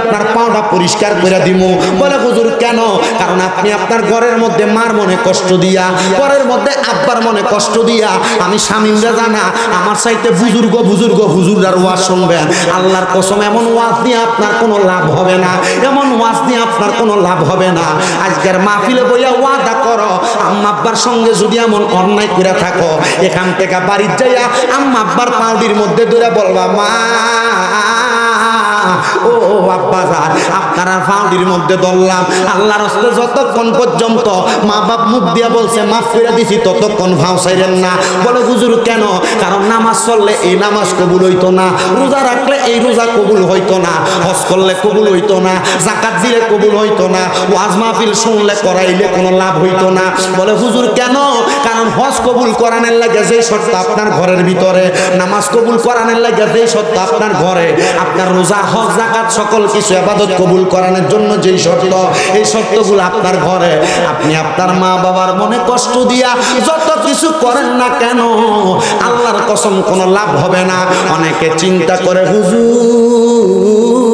আপনার পাওটা পরিষ্কার করে বলে কেন? কারণ আপনি আপনার ঘরের মধ্যে মার মনে কষ্ট দিয়া মধ্যে আব্বার মনে কষ্ট দিয়া, আমি আমার সাইতে বুজুর্গ বুজুর্গ আল্লাহর কসম, এমন ওয়াজ দিয়ে আপনার কোনো লাভ হবে না, এমন ওয়াজ দিয়ে আপনার কোনো লাভ হবে না। আজকের মাহফিলে বইয়া ওয়াদা করো, আম্মা আব্বার সঙ্গে যদি এমন অন্যায় করে থাকো, এখান থেকে বাড়ির যাইয়া আম্মা আব্বার পাউডির মধ্যে ধরে বলবা, মা ও আব্বা মধ্যে ধরলাম। আল্লাহর হস্তে যতক্ষণ পর্যন্ত মা বাপ মুখ দিয়া বলছে, মাফ দিছি, ততক্ষণ ভাও চাইলেন না। বলে কেন? কারণ নামাজ চললে এই নামাজ কবুল হইতো না, রোজা রাখলে এই রোজা কবুল হইতো না করলে কবুল হইতো না জাকাত দিলে কবুল হইতো না, ওয়াজ মাহফিল শুনলে করাইলে কোনো লাভ হইতো না। বলে, হুজুর, কেন? কারণ হজ কবুল করানোর লাগে যেই শর্ত আপনার ঘরের ভিতরে, নামাজ কবুল করানোর লাগে যেই শর্ত আপনার ঘরে, আপনার রোজা হজ জাকাত, সকল কিছু আবাদত কবুল করানোর জন্য যেই শর্ত, এই শর্তগুলো আপনার ঘরে। আপনি আপনার মা বাবার মনে কষ্ট দিয়া যত কিছু করেন না কেন, আল্লাহর কসম কোনো লাভ হবে না। অনেকে চিন্তা করে, হুজুর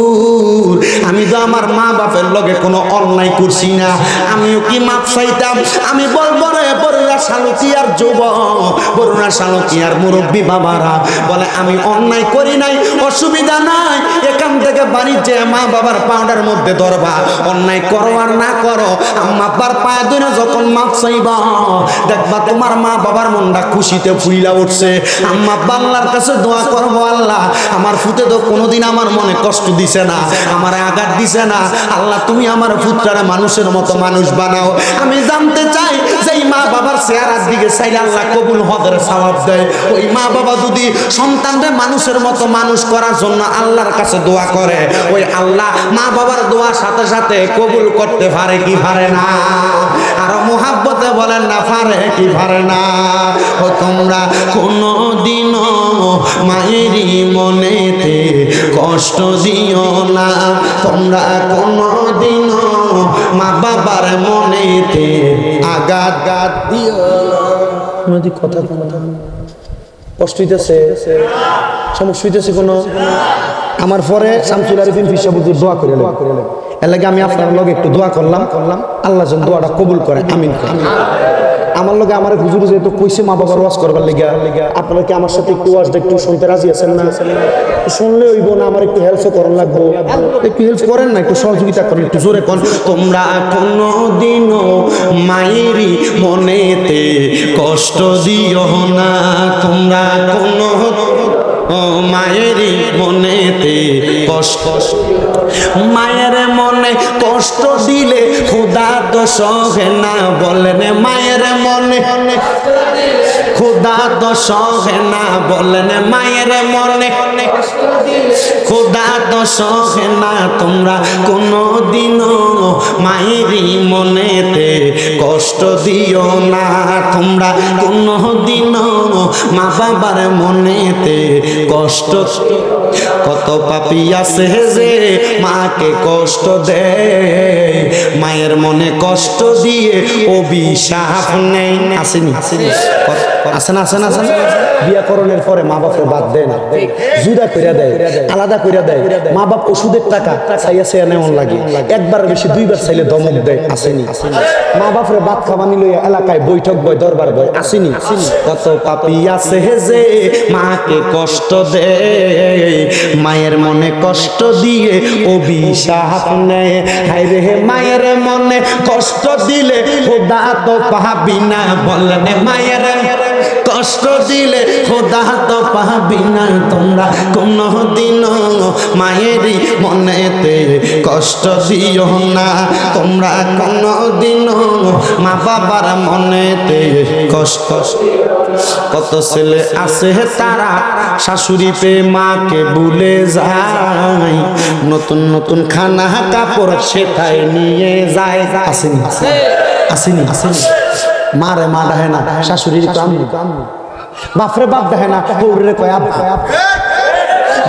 আমি তো আমার মা বাপের লগে কোনো অন্যায় করছি না, আমিও কি মাপ চাইতাম? আমি বলব রে, বরুণা শালকি আর যুব বরুণা শালকি আর মুরব্বী বাবারা, বলে আমি অন্যায় করি নাই, অসুবিধা নাই, এখান থেকে বাড়ির যে মা বাবার পাউডার মধ্যে ধরবা, অন্যায় করো আর না করো আব্বার পায়ে ধরে যখন মাপ চাইবা, দেখবা তোমার মা বাবার মনটা খুশিতে ফুইলা উঠছে। আম্মা আব্বা আল্লাহর কাছে দোয়া করব আল্লাহ, আমার ফুতে তো কোনোদিন আমার মনে কষ্ট দিছে না, আমার আঘাত দিছে না? আল্লাহ, তুমি আমার ফুটটারে মানুষের মতো মানুষ বানাও। আমি জানতে চাই যে মা বাবার চেহারার দিকে চাইলে আল্লাহ কবুল হদের স্বভাব দেয়। ওই মা বাবা যদি সন্তানদের মানুষের মতো মানুষ করার জন্য আল্লাহর কাছে দোয়া করে, ওই আল্লাহ মা বাবার দোয়ার সাথে সাথে কবুল করতে পারে কি পারে না? আর মোহাব্বতে বলেন না পারে কি পারে না। ও তোমরা কোনো দিনও মায়েরই মনেতে কষ্ট দিও না। তোমরা কোনো দিনও মা বাবার মনেতে আঘাত গাত দিও না। কথা কথা কষ্ট হইতেছে। সমস্যা হইতেছে কোনো। আমার পরে শামসুল আরিফিন ফিসাবুদ্দির দোয়া করে এর লাগে আমি আপনার লগে একটু দোয়া করলাম। করলাম আল্লাহ যেন দোয়াটা কবুল করে। আমিন। আমার লগে আমার হুজুর যেহেতু কইছে মা বাবার ওয়াজ করবার লেগে, আপনারা কি আমার সাথে একটু ওয়াজটা একটু শুনতে রাজি আছেন না? শুনলে হইব না, আমার একটু হেল্প করার লাগবো। একটু হেল্প করেন না, একটু সহযোগিতা করেন, একটু জোরে করেন তোমরা কোনো দিনও মায়েরই মনেতে কষ্ট দিও না। তোমরা কোনো মায়েরই মনেতে কষ্ট। মায়ের মনে কষ্ট দিলে খুদা তো সহে না বলেন। মায়ের মনে খুদা তো সহে না বলেন। মায়ের মনে খুদা তো সহে না তোমরা কোনো দিনও মায়েরই মনেতে কষ্ট দিও না। তোমরা কোনো দিনও মা বাবার মনেতে কষ্ট কত পাপি আছে যে মাকে কষ্ট দেয়। মায়ের মনে কষ্ট দিয়ে অভিশাপ নেই আসেনি। আসে না আসে না আসে বিয়া করণের পরে মা বাপের বাদ দেয় না। জুদা কইরা দেয়, আলাদা কইরা দেয়। মা বাপ ওষুধের টাকা চাইয়া চাইয়া নেমন লাগে। একবার বেশি দুইবার চাইলে দমক দেয়। আসেনি। মা বাপরে বাদ খাবানি লইয়া এলাকায় বৈঠক বয়, দরবার বয়। আসেনি। কত পাপি আছে যে মাকে কষ্ট দে মায়ের মনে কষ্ট দিয়ে অভিশাপ নেয় হায় রে মায়ের মনে কষ্ট দিলে খোদা তো পাবি না। বলেন মায়ের কষ্ট দিলে খোদা তো পাবি না তোমরা। কোনো দিন মায়েরই মনেতে কষ্ট দিও না। তোমরা কোনো দিন মা বাবার মনেতে কষ্ট কত ছেলে আছে তারা শাশুড়ি পে মাকে ভুলে যায়। নতুন নতুন খানা কাপড় সেটাই নিয়ে যায়। আসেনি? আসেনি? আসেনি? মারে মা ডাহে না, শাশুড়ির কাম। বাপরে বাপ দেখে না হৌরে কয়, আব্বা।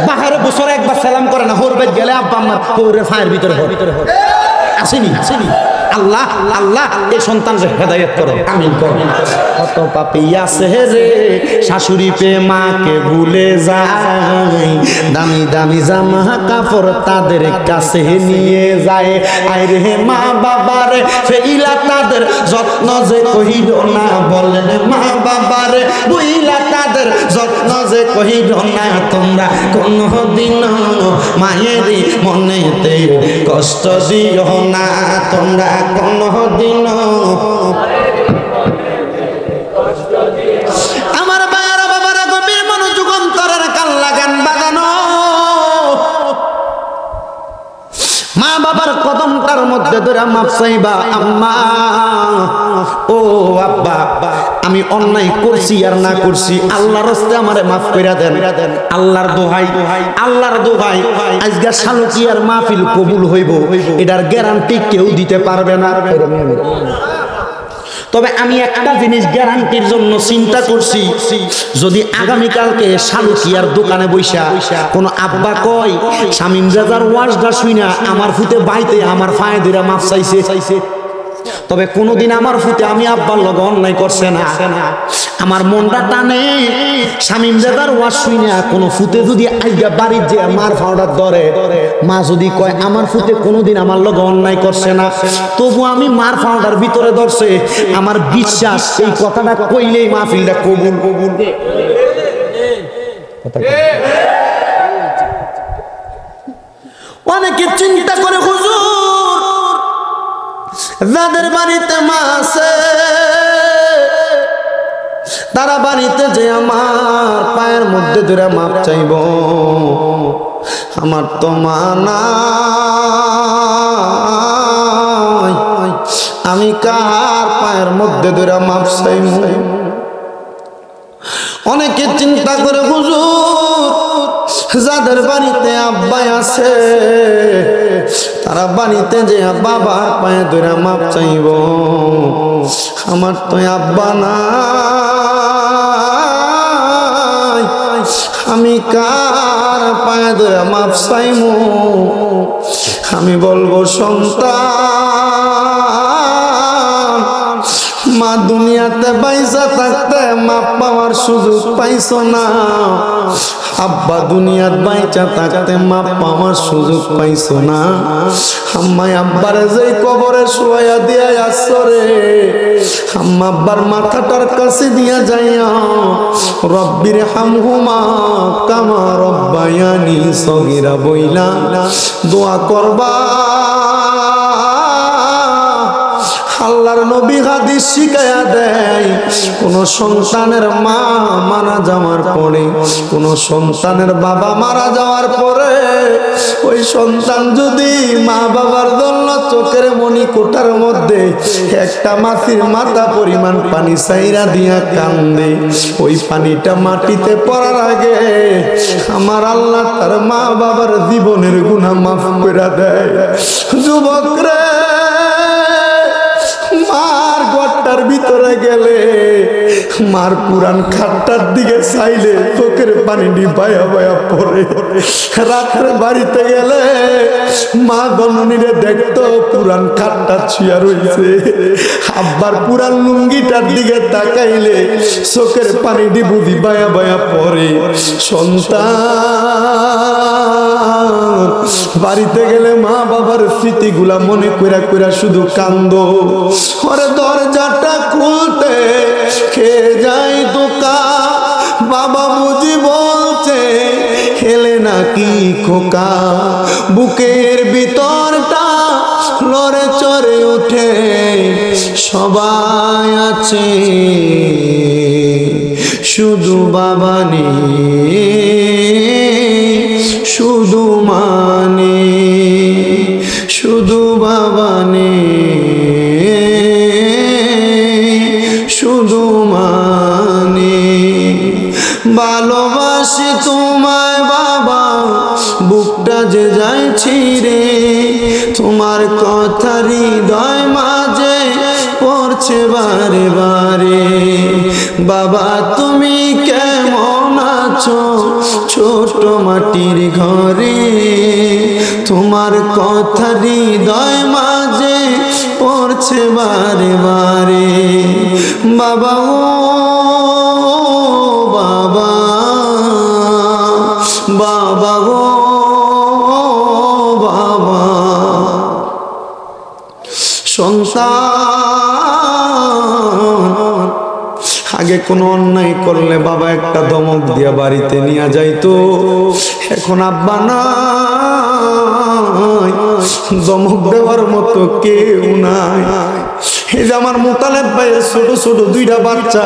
বাহারে বছরে একবার সালাম করে না, হোর বেদ গেলে আব্বা আমার হৌরে ফায়ের ভিতরে ভিতরে আসেনি আসেনি? আল্লাহ আল্লাহ এই সন্তানকে হেদায়েত করো। আমিন করো। কত পাপি আছে রে শাশুড়ি পে মাকে ভুলে যায়। দামি দামি জামা কাপড় তাদের কাছে নিয়ে যায়। আয় রে মা বাবার ফেইলা তাদের যত্ন যে কহিল না বলেন মা বাবার। বুইলা তাদের যত্ন যে কহিল না তোমরা কোনো দিন মায়েরই মনেতে কষ্ট দিও না তোমরা কোনো চাইবা, আম্মা। ও আব্বা আমি অন্যায় করছি আর না করছি, আল্লাহর রাস্তে আমারে মাফ কইরা দেন। আল্লাহর দোহাই আল্লাহর দোহাই আজকে শালকি আর মাহফিল কবুল হইব, এটার গ্যারান্টি কেউ দিতে পারবে না। তবে আমি একটা জিনিস গ্যারান্টির জন্য চিন্তা করছি। যদি আগামীকালকে শালুকিয়ার দোকানে বৈশা কোন আব্বা কয়, স্বামী রাজার ওয়াজটা শুইনা আমার ফুতে বাইতে আমার ফায়ে দিরা চাইছে চাইছে। তবে কোনোদিন আমার ফুতে আমি আব্বার লগে অন্যায় করছে না। আমার মনটা টানে। শামিম দাদার ওয়াজ শুইনা কোনো ফুতে যদি আইগা বাড়ির যে মার ফাওড়ার ধরে, মা যদি কয়, আমার ফুতে কোনোদিন আমার লগে অন্যায় করছে না। তবু আমি মার ফাওড়ার ভিতরে ধরছে। আমার বিশ্বাস, এই কথাটা কইলেই মাহফিলটা কবুল কবুল। অনেকে চিন্তা করে, হুজুর যাদের বাড়িতে মা আছে তারা বাড়িতে যে আমার পায়ের মধ্যে ধরে মাপ চাইব, আমার তো মা নাই। আমি কার পায়ের মধ্যে ধরে মাপ চাইব? অনেকে চিন্তা করে, হুজুর যাদের বাড়িতে আব্বাই আছে, তারা বাড়িতে যে বাবার পায়ে ধরে মাপ চাইব। আমার তো আব্বা নাই, আমি কার পায়ে ধরে মাপ চাইব? আমি বলব, সন্তান মা দুনিয়াতে বাইসা থাকতে মাপ পাওয়ার সুযোগ পাইছো না। আব্বা দুনিয়াত বাইচা থাকতে মা পাওয়ার সুযোগ পাইছো না। আম্মাই আব্বারে যেই কবরে শোয়া দিয়া আসরে আম্মা আব্বার মাথাটার কাছে দিয়া যাইয়া, রব্বির হামহুমা কামা রব্বায়ানি সগিরা বইলা দোয়া করবা। আল্লাহর নবী হাদিস শিখায়া দেয়, কোন সন্তানের মা মারা যাওয়ার পরে, কোন সন্তানের বাবা মারা যাওয়ার পরে, ওই সন্তান যদি মা বাবার জন্য চোখের মনি কোটার মধ্যে একটা মাছির মাথা পরিমাণ পানি সাইরা দিয়া কান্দে, ওই পানিটা মাটিতে পড়ার আগে আমার আল্লাহ তার মা বাবার জীবনের গুণা মাফ করে দেয়। যুবক রে ঘরটার ভিতরে গেলে মার পুরান খাটটার দিকে চাইলে চোখের পানি বায়া বায়া পড়ে। রাত্রে বাড়িতে গেলে মা গননীরে দেখতো পুরান খাটটা ছুঁয়া রয়েছে। আব্বার পুরান লুঙ্গিটার দিকে তাকাইলে চোখের পানি বুঝি বায়া বায়া পড়ে। সন্তান, বাড়িতে গেলে মা বাবার স্মৃতিগুলা মনে কইরা কইরা শুধু কান্দ। ওরে দরজাটা খুলতে খেয়ে যায় দোকা? বাবা বুঝি বলছে, খেলে নাকি খোকা? বুকের ভিতরটা লড়ে চড়ে উঠে সবাই আছে। শুধু বাবা নেই, শুধু মানে শুধু বাবা নেই। শুধু মানে ভালোবাসি তোমায় বাবা, বুকটা যে যায় ছিঁড়ে। তোমার কথা হৃদয় মাঝে পড়ছে বারে বারে। বাবা, তুমি কেমন আছো ছোট মাটির ঘরে? তোমার কথা হৃদয় মাঝে বলছে বারে বারে। বাবা ও বাবা। বাবা গো বাবা। সন্তান আগে কোনো অন্যায় করলে বাবা একটা দমক দিয়া বাড়িতে নিয়ে যাইতো। এখন আব্বা না দমক দেওয়ার মতো কেউ নাই। এই যে আমার মোতালেব ভাইয়ের ছোট ছোট দুইটা বাচ্চা,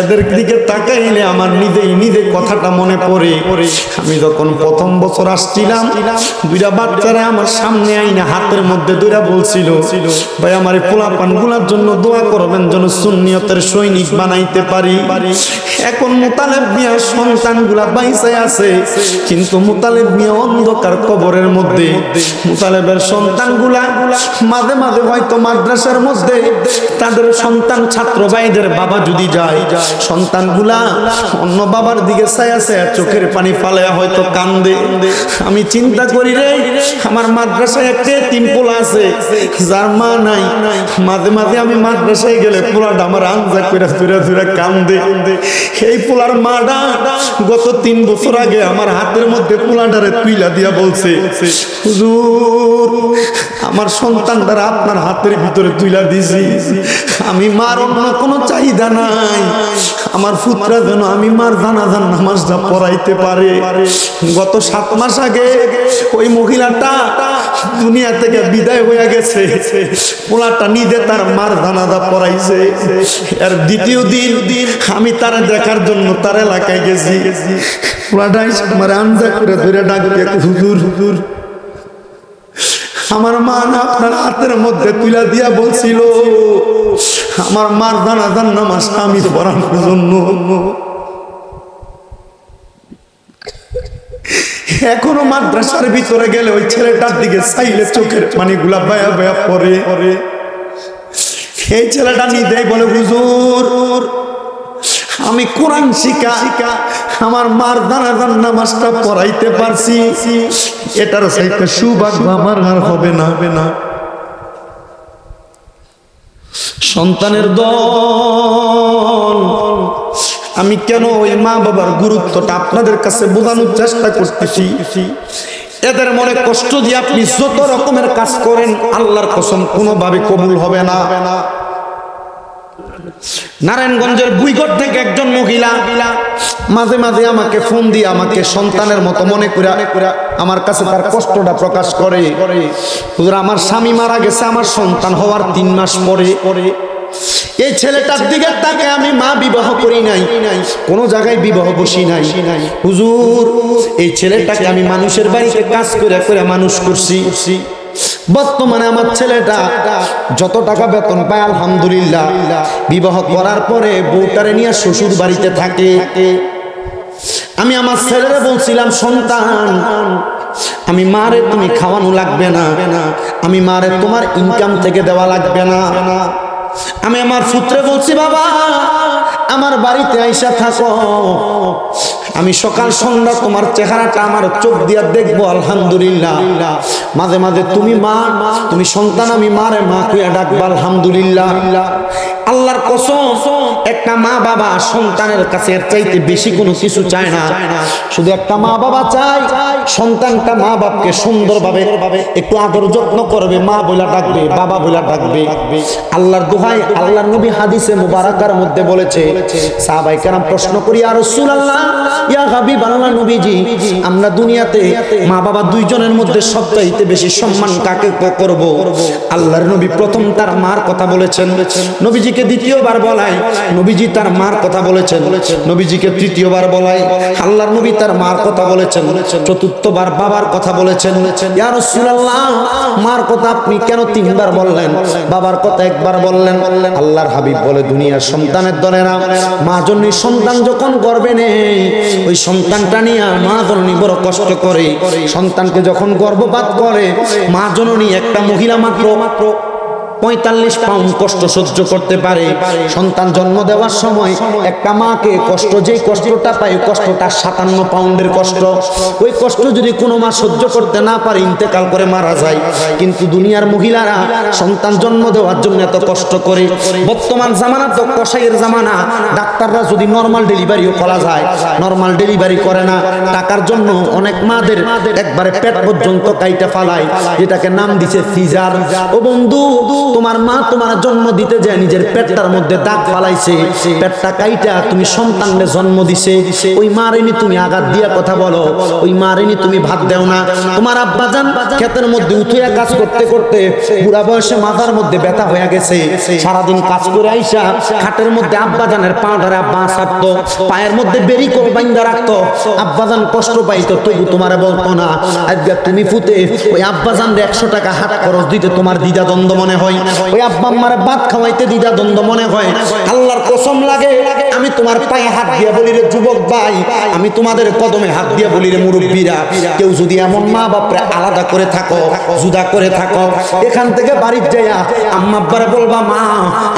এদের দিকে তাকাইলে আমার নিজেই নিজে কথাটা মনে পড়ে। আমি যখন প্রথম বছর আসছিলাম, দুইটা বাচ্চারা আমার সামনে আইনা হাতের মধ্যে দুইটা বলছিল, ভাই, আমার এই পোলা পানগুলার জন্য দোয়া করবেন যেন সুন্নিয়তের সৈনিক বানাইতে পারি। এখন মোতালেব মিয়া সন্তানগুলা বাইসায় আছে, কিন্তু মোতালেব মিয়া অন্ধকার কবরের মধ্যে। মোতালেবের সন্তানগুলা মাঝে মাঝে হয়তো মাদ্রাসার মধ্যে তাদের সন্তান, ছাত্র ভাইদের বাবা যদি যায়, সন্তানগুলা অন্য বাবার দিকে চোখের পানি ফালায়া হয়তো কান্দে। আমি চিন্তা করি রে, আমার মাদ্রাসায় একটা তিন পোলা আছে, যার মা নাই। মাঝে মাঝে আমি মাদ্রাসায় গেলে পোলাটা আমার আঞ্জা করে ফিরে ফিরে কান্দে। এই পোলার মাটা গত তিন বছর আগে আমার হাতের মধ্যে পোলাটারে তুইলা দিয়া বলছে আমার সন্তানটারা আপনার হাতের ভিতরে তুইলা দিছি। আমি মার অন্য কোনো চাহিদা নাই। আমার পুত্রা যেন আমি মার জানাজান নামাজটা পড়াইতে পারে। গত সাত মাস আগে ওই মহিলাটা দুনিয়া থেকে বিদায় হয়ে গেছে। পোলাটা নিজে তার মার জানাজা পড়াইছে। আর দ্বিতীয় দিন আমি তারা দেখার জন্য তার এলাকায় গেছি। পোলাটা আমার করে ধরে ডাক হুজুর হুজুর আমার মা আপনার হাতের মধ্যে তুলা দিয়া বলছিল, আমার মার দানা দান নামাজ আমি পড়ানোর জন্য। এখনও মাদ্রাসার ভিতরে গেলে ওই ছেলেটার দিকে চাইলে চোখের পানিগুলা বায়া বায়া পরে এই ছেলেটা নিতেই বলে, হুজুর আমি কোরআন শিখা শিখা আমার মার দানা দান নামাজটা পড়াইতে পারছি। এটার সাইতে সৌভাগ্য আমার আর হবে না হবে না। সন্তানের দল, আমি কেন ওই মা বাবার গুরুত্বটা আপনাদের কাছে বোঝানোর চেষ্টা করতেছি? এদের মনে কষ্ট দিয়ে আপনি যত রকমের কাজ করেন, আল্লাহর কসম কোনোভাবে কবুল হবে না। নারায়ণগঞ্জের বুইগড় থেকে একজন মহিলা মাঝে মাঝে আমাকে ফোন দিয়ে আমাকে সন্তানের মতো মনে করে আমার কাছে তার কষ্টটা প্রকাশ করে। আমার স্বামী মারা গেছে, আমার সন্তান হওয়ার তিন মাস পরে। এই ছেলেটার দিকে তাকে আমি মা বিবাহ করি নাই, কোনো জায়গায় বিবাহ বসি নাই। হুজুর, এই ছেলেটাকে আমি মানুষের বাড়িতে কাজ করে করে মানুষ করছি। বর্তমানে আমার ছেলেটা যত টাকা বেতন পায়, আলহামদুলিল্লাহ। বিবাহ করার পরে বউটারে নিয়ে শ্বশুর বাড়িতে থাকে। আমি আমার ছেলেরে বলছিলাম, সন্তান, আমি মারে তুমি খাওয়ানো লাগবে না। আমি মারে তোমার ইনকাম থেকে দেওয়া লাগবে না। আমি আমার সূত্রে বলছি, বাবা, আমার বাড়িতে আইসা থাকো। আমি সকাল সন্ধ্যা তোমার চেহারাটা আমার চোখ দিয়া দেখব, আলহামদুলিল্লাহ। মাঝে মাঝে তুমি মা, তুমি সন্তান, আমি মারে মা কুয়া ডাকবো, আলহামদুলিল্লাহ। আল্লাহর কসম, একটা মা বাবা সন্তানের কাছে এর চাইতে বেশি কোনো কিছু চায় না। শুধু একটা মা বাবা সন্তানটা মা বাপকে সুন্দরভাবে একটু আদর যত্ন করবে, মা বইলা ডাকবে, বাবা বইলা ডাকবে। আল্লাহর দোহাই আল্লাহর নবী হাদিসে মুবারাকার মধ্যে বলেছে, সাহাবাই কেরাম প্রশ্ন করি আর রাসূলুল্লাহ আমরা দুনিয়াতে মা বাবা দুইজনের মধ্যে সবচাইতে বেশি সম্মান কাকে করব? আল্লাহর নবী প্রথম তার মার কথা বলেছেন। নবীজিকে দ্বিতীয়বার বলাই, নবীজি তার মার কথা বলেছেন। নবীজিকে তৃতীয়বার বলাই, আল্লাহর নবী তার মার কথা বলেছেন। চতুর্থবার বাবার কথা বলেছেন। মার কথা আপনি কেন তিনবার বললেন? বাবার কথা একবার বললেন। আল্লাহর হাবিব বলে, দুনিয়ার সন্তানের দলেরা মা জন্যই সন্তান যখন গর্বে নেই ওই সন্তানটা নিয়ে আর মা জননী বড় কষ্ট করে। সন্তানকে যখন গর্ভপাত করে, মা জননী একটা মহিলা মাত্র মাত্র পঁয়তাল্লিশ পাউন্ড কষ্ট সহ্য করতে পারে। সন্তান জন্ম দেওয়ার সময় একটা মাকে কষ্ট যে কষ্টটা পায় কষ্টটা সাতান্ন পাউন্ডের কষ্ট। ওই কষ্ট যদি কোনো মা সহ্য করতে না পারে, ইন্তেকাল করে মারা যায়। কিন্তু দুনিয়ার মহিলারা সন্তান জন্ম দেওয়ার জন্য এত কষ্ট করে। বর্তমান জামানা তো কষাইয়ের জামানা। ডাক্তাররা যদি নর্মাল ডেলিভারিও করা যায় নর্মাল ডেলিভারি করে না। টাকার জন্য অনেক মাদের একবারে পেট পর্যন্ত কাইটা ফালায়, যেটাকে নাম দিছে সিজার। ও বন্ধু তোমার মা তোমার জন্ম দিতে যায়, নিজের পেটটার মধ্যে দাগ ফালাইছে, পেটটা কাইটা তুমি সন্তানকে জন্ম দিছে, ওই মারেনি তুমি আঘাত দিয়া কথা বলো, ওই মারেনি তুমি ভাত দেও না। তোমার আব্বা জান ক্ষেতের মধ্যে উঠে কাজ করতে করতে বুড়া বয়সে মাথার মধ্যে ব্যথা হয়ে গেছে। সারাদিন কাজ করে আইসা খাটের মধ্যে আব্বা জানের পাউডারে আব্বা সারতো পায়ের মধ্যে বেরি করে বাইন্দা রাখতো। আব্বা জান কষ্ট পাইতো, তবু তোমার বলতো না আজকে তুমি ফুতে। ওই আব্বা জান একশো টাকা হাত খরচ দিতে তোমার দ্বিধা দ্বন্দ্ব মনে হয়। ওই আব্বা আম্মার ভাত খাওয়াইতে দ্বিধা দ্বন্দ্ব মনে হয়। আল্লাহর কসম লাগে আমি তোমার পায়ে হাত দিয়ে বলি রে যুবক ভাই আমি তোমাদের কদমে হাত দিয়ে বলি রে মুরব্বীরা। কেউ যদি এমন মা বাপরে আলাদা করে থাকো জুদা করে থাকো এখান থেকে বাড়ির যাইয়া আম্মা আব্বারে বলবা মা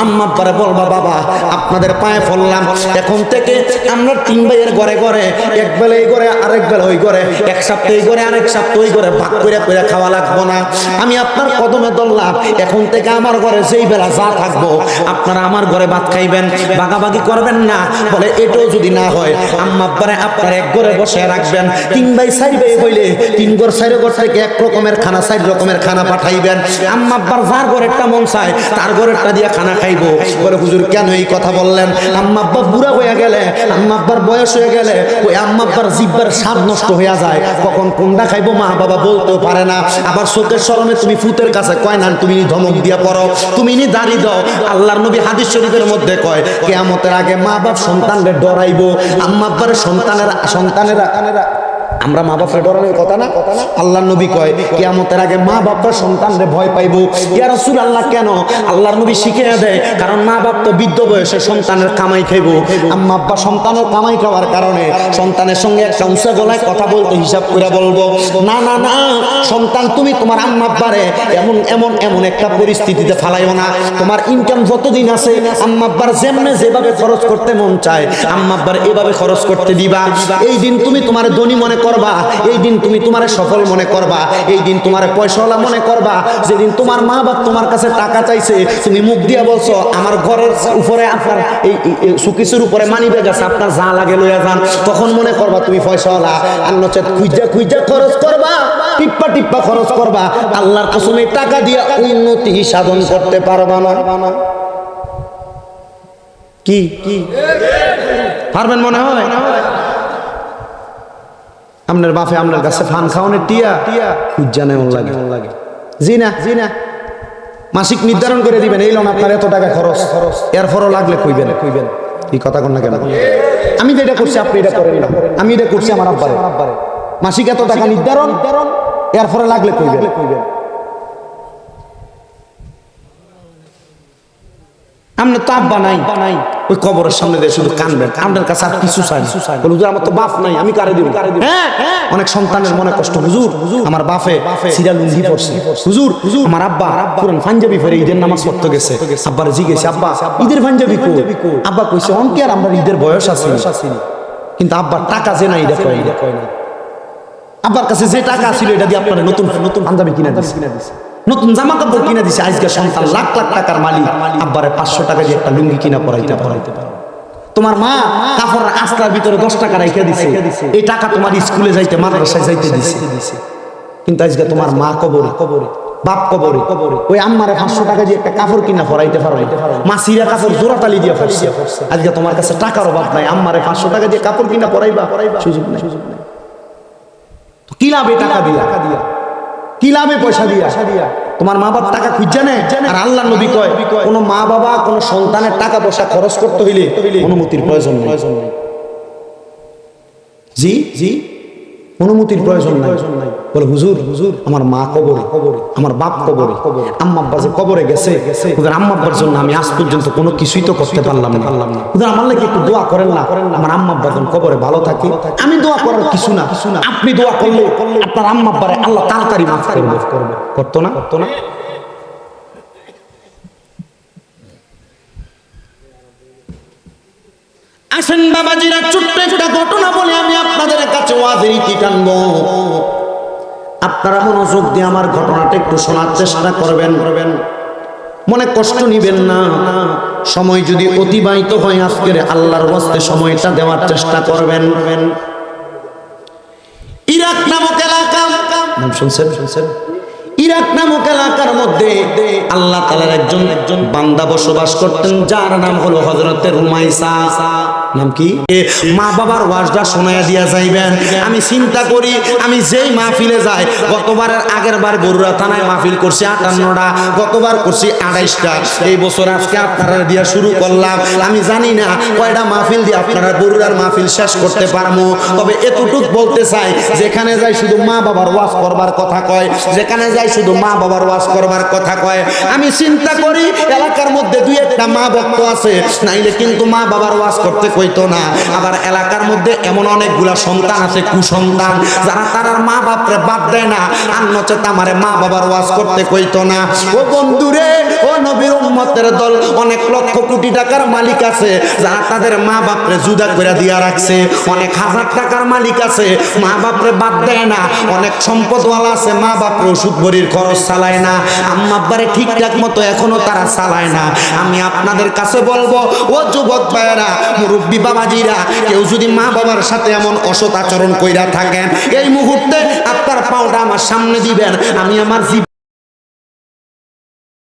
আম্মা আব্বারে বলবা বাবা আপনাদের পায়ে ফললাম। এখন থেকে আমরা তিন ভাইয়ের ঘরে ঘরে এক বেলা এই ঘরে আরেক বেলা ওই ঘরে এক সপ্তাহ এই ঘরে আরেক সপ্তাহ ওই ঘরে ভাগ করে করে খাওয়া লাগবো না। আমি আপনার কদমে দললাম এখন থেকে আমার ঘরে যেই বেলা যা থাকব, আপনারা আমার ঘরে ভাত খাইবেন, ভাগাভাগি করবেন না। বলে, এটাও যদি না হয়, আম্মা আব্বারে আপনার এক ঘরে বসে রাখবেন। তিন ভাই চাই ভাই হইলে তিন ঘর, চারি ঘর থেকে এক রকমের খানা, চার রকমের খানা পাঠাইবেন। আম্মা আব্বার যার ঘরেরটা মন চায়, তার ঘরেরটা দিয়ে খানা খাইবো। বলে, হুজুর, কেন এই কথা বললেন? আম্মা আব্বা বুড়া হয়ে গেলে, আম্মা আব্বার বয়স হয়ে গেলে, ওই আম্মা আব্বার জিব্বার স্বাদ নষ্ট হয়ে যায়। কখন কোনটা খাইবো মা বাবা বলতেও পারে না। আবার চোখের স্মরণে তুমি ফুতের কাছে কয় না, তুমি ধমক দিয়া পড়ো, তুমি নি দাঁড়ি দাও। আল্লাহর নবী হাদিস শরীফের মধ্যে কয়, কেয়ামতের আগে মা বাপ সন্তানকে ডরাইবো আম্মা আব্বার সন্তানেরা সন্তানেরা আমরা মা বাপরে ডরানোর কথা না? আল্লাহ নবী কয়, কিয়ামতের আগে মা বাবা সন্তানরে ভয় পাইবো। ইয়া রাসূল আল্লাহ কেন? আল্লাহর নবী শিখিয়ে দেয়, কারণ মা বাপ তো বৃদ্ধ বয়সে সন্তানের কামাই খাইবো। আম্মা আব্বা সন্তানের কামাই খাওয়ার কারণে সন্তানের সঙ্গে একটা উঁচা গলায় কথা বলতে হিসাব করে বলব। না না না, সন্তান, তুমি তোমার আম্মা আব্বারে এমন এমন এমন একটা পরিস্থিতিতে ফালাইও না। তোমার ইনকাম যতদিন আছে, আম্মা আব্বার যেমনে যেভাবে খরচ করতে মন চায়, আম্মা আব্বার এভাবে খরচ করতে দিবা। এই দিন তুমি তোমার ধনী মনে করবা, এই দিন তুমি তোমার সফল মনে করবা, এই দিন তোমার পয়সাওয়ালা মনে করবা, যেদিন তোমার মা বাপ তোমার কাছে টাকা চাইছে, তুমি মুখ দিয়ে বলছো, আমার ঘরের উপরে আপনার এই সুকিসের উপরে মানি ব্যাগ আছে, আপনার যা লাগে লইয়া যান। তখন মনে করবা তুমি পয়সাওয়ালা। আর নচেত খুঁজা খুঁজা খরচ করবা, টিপ্পা টিপ্পা খরচ করবা। আল্লাহর কসমে টাকা দিয়ে উন্নতি সাধন করতে পারবা না। কি? কি? পারবেন মনে হয়? আপনার বাপে আপনার কাছে ফান খাওয়ানোর টিয়া। টিয়া খুঁজা নেমন লাগে জি না জি না মাসিক নির্ধারণ করে দিবেন এই লোন আপনার এত টাকা খরচ। খরচ এর ফরও লাগলে কইবেন। কইবেন এই কথা কোন না কেন? আমি যেটা করছি আপনি এটা করেন না। আমি এটা করছি আমার আব্বারে। মাসিক এত টাকা নির্ধারণ এর ফলে লাগলে কইবেন। কইবেন আপনি তো আব্বা নাই নাই। ওই কবরের সামনে দিয়ে শুধু কানবেন। আপনার কাছে আর কিছু চাই না। বলে হুজুর আমার তো বাপ নাই আমি কারে দিব? হ্যাঁ অনেক সন্তানের মনে কষ্ট হুজুর। আমার বাপে সিরা লুঙ্গি পড়ছে হুজুর হুজুর। আমার আব্বা পুরান পাঞ্জাবি ফেরে ঈদের নামাজ পড়তে গেছে। আব্বার জিজ্ঞেস আব্বা ঈদের পাঞ্জাবি কো আব্বা কইছে অঙ্কে আর আমরা ঈদের বয়স আছে। কিন্তু আব্বার টাকা যে নাই এটা কয় না। আব্বার কাছে যে টাকা ছিল এটা দিয়ে আপনার নতুন নতুন পাঞ্জাবি কিনা দিছে। নতুন জামা কাপড় কিনে দিছে, আজকে সন্তান লাখ লাখ টাকার মালিক। আব্বারে পাঁচশো টাকা দিয়ে একটা লুঙ্গি কিনা পড়াইতে পড়াইতে তোমার মা কাপড় আস্তার ভিতরে দশ টাকা রেখে দিছে। এই টাকা তোমার স্কুলে যাইতে, মাদ্রাসায় যাইতে দিছে। কিন্তু আজকে তোমার মা কবরে কবরে বাপ কবরে কবরে ওই আম্মারে পাঁচশো টাকা দিয়ে একটা কাপড় কিনা পড়াইতে পারো। মা সিরা কাপড় জোড়া তালি দিয়ে পড়ছে। আজকে তোমার কাছে টাকার অভাব নাই, আম্মারে পাঁচশো টাকা দিয়ে কাপড় কিনা পড়াইবা সুযোগ নাই। সুযোগ নাই কি লাভে টাকা দিয়া টাকা দিয়া? কি লাভে পয়সা দিয়া? দিয়া। তোমার মা বাবা টাকা খুঁজছে না আর আল্লাহ নবী কয় কোন মা বাবা কোন সন্তানের টাকা পয়সা খরচ করতে হইলে অনুমতির প্রয়োজন নেই। জি? জি? অনুমতির প্রয়োজন নাই। বলে হুজুর হুজুর আমার মা কবরে কবরে আমার বাপ কবরে আম্মা আব্বা যে কবরে গেছে ওদের আম্মা আব্বার জন্য আমি আজ পর্যন্ত কোনো কিছুই তো করতে পারলাম না। পারলাম না। ওদের আমার লাগে একটু দোয়া করেন না। আমার আম্মা আব্বা যখন কবরে ভালো থাকে। আমি দোয়া করার কিছু না কিছু না। আপনি দোয়া করলে আপনার আম্মা আব্বারে আল্লাহ তাড়াতাড়ি মাফ করবে। করতো না? করতো না? আসেন বাবাজিরা, ছোট্ট একটা ঘটনা বলে আমি আপনাদের কাছে ওয়াজের ইতি টানবো। আপনারা মনোযোগ দিয়ে আমার ঘটনাটা একটু শোনার চেষ্টা করবেন। করবেন মনে কষ্ট নিবেন না। সময় যদি অতিবাহিত হয় আজকের আল্লাহর বস্তে সময়টা দেওয়ার চেষ্টা করবেন। ইরাক নামক এলাকা শুনছেন শুনছেন? ইরাক নামক এলাকার মধ্যে আল্লাহ তালার একজন একজন বান্দা বসবাস করতেন, যার নাম হলো হজরতের রুমাইসা। নাম কি? মা বাবার ওয়াজটা শোনায়া দিয়া যাইবেন। আমি চিন্তা করি, আমি যেই মাহফিলে যাই, গতবারের আগের বার বরুড়া থানায় মাহফিল করছি আটান্নটা, গতবার করছি আড়াইশটা। এই বছর আজকে আপনারা দিয়া শুরু করলাম। আমি জানি না কয়টা মাহফিল দিয়ে আপনারা বরুড়ার মাহফিল শেষ করতে পারব তবে এতটুক বলতে চাই, যেখানে যাই শুধু মা বাবার ওয়াজ করবার কথা কয়, যেখানে যাই শুধু মা বাবার ওয়াজ করবার কথা কয়। আমি চিন্তা করি, এলাকার মধ্যে দুই একটা মা ভক্ত আছে, নাইলে কিন্তু মা বাবার ওয়াজ করতে কইতো না। আবার এলাকার মধ্যে এমন অনেকগুলা সন্তান আছে, কুসন্তান, যারা তারার মা বাপরে বাদ দেয় না। আর নচেত আমারে মা বাবার ওয়াজ করতে কইতো না। ও বন্ধুরে নবীর উম্মতের দল অনেক লক্ষ কোটি টাকার মালিক আছে, যারা তাদের মা বাপরে জুদা করে দিয়া রাখছে। অনেক হাজার টাকার মালিক আছে, মা বাপরে বাদ দেয় না। অনেক সম্পদওয়ালা আছে, মা বাপরে ওষুধ ভরির খরচ চালায় না। আম্মা আব্বারে ঠিকঠাক মতো এখনও তারা চালায় না। আমি আপনাদের কাছে বলব, ও যুবক ভাইয়েরা, মুরব্বী বাবাজিরা, কেউ যদি মা বাবার সাথে এমন অসৎ আচরণ কইরা থাকেন, এই মুহূর্তে আপনার পাওটা আমার সামনে দিবেন। আমি আমার